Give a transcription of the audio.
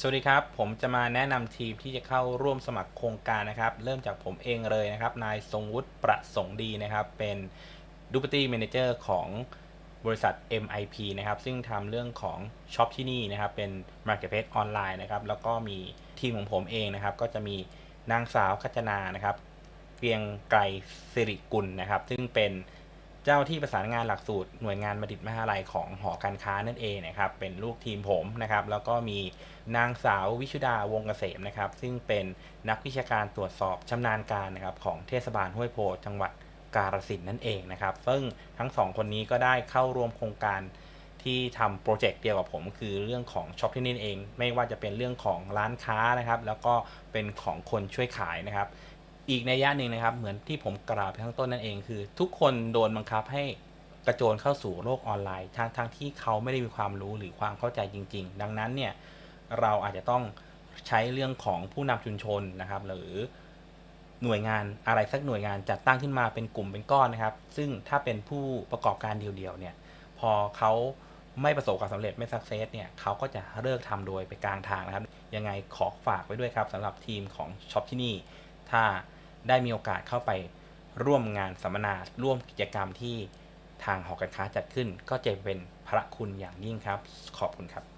สวัสดีครับ ผมจะมาแนะนำทีมที่จะเข้าร่วมสมัครโครงการนะครับ เริ่มจากผมเองเลยนะครับ นายทรงวุฒิประสงค์ดีนะครับ เป็น Deputy Manager ของบริษัท MIP นะครับ ซึ่งทำเรื่องของช็อปที่นี่นะครับ เป็น Marketplace ออนไลน์นะครับ แล้วก็มีทีมของผมเองนะครับ ก็จะมีนางสาวกัจจนานะครับ เกรียงไกรสิริกุลนะครับ ซึ่งเป็น เจ้าที่ประสานงานหลักสูตรหน่วยงานบัณฑิตมหาลัยของหอการค้านั่นเองนะครับเป็นลูกทีมผมนะครับแล้วก็มีนางสาววิชุดาวงเกษมนะครับซึ่งเป็นนักวิชาการตรวจสอบชำนาญการนะครับของเทศบาลห้วยโพจังหวัดกาฬสินธุ์นั่นเองนะครับซึ่งทั้งสองคนนี้ก็ได้เข้าร่วมโครงการที่ทำโปรเจกต์เดียวกับผมคือเรื่องของช็อปที่นี่เอง ไม่ว่าจะเป็นเรื่องของร้านค้านะครับ แล้วก็เป็นของคนช่วยขายนะครับ อีกในยะหนึ่งนะครับ เหมือนที่ผมกล่าวไปข้างต้นนั่นเองคือ ทุกคนโดนบังคับให้กระโจนเข้าสู่โลกออนไลน์ทางทางที่เขาไม่ได้มีความรู้หรือความเข้าใจจริง ๆ ดังนั้นเนี่ยเราอาจจะต้องใช้เรื่องของผู้นำชุมชนนะครับ หรือหน่วยงานอะไรสักหน่วยงานจัดตั้งขึ้นมาเป็นกลุ่มเป็นก้อนนะครับ ซึ่งถ้าเป็นผู้ประกอบการเดียวๆเนี่ย พอเขาไม่ประสบความสำเร็จไม่สักเซสเนี่ยเขาก็จะเลิกทำโดยไปกลางทางนะครับ ยังไงขอฝากไว้ด้วยครับสำหรับทีมของช็อปที่นี่ ถ้า ได้มีโอกาสเข้าไปร่วมงานสัมมนา ร่วมกิจกรรมที่ทางหอการค้าจัดขึ้น ก็จะเป็นพระคุณอย่างยิ่งครับ ขอบคุณครับ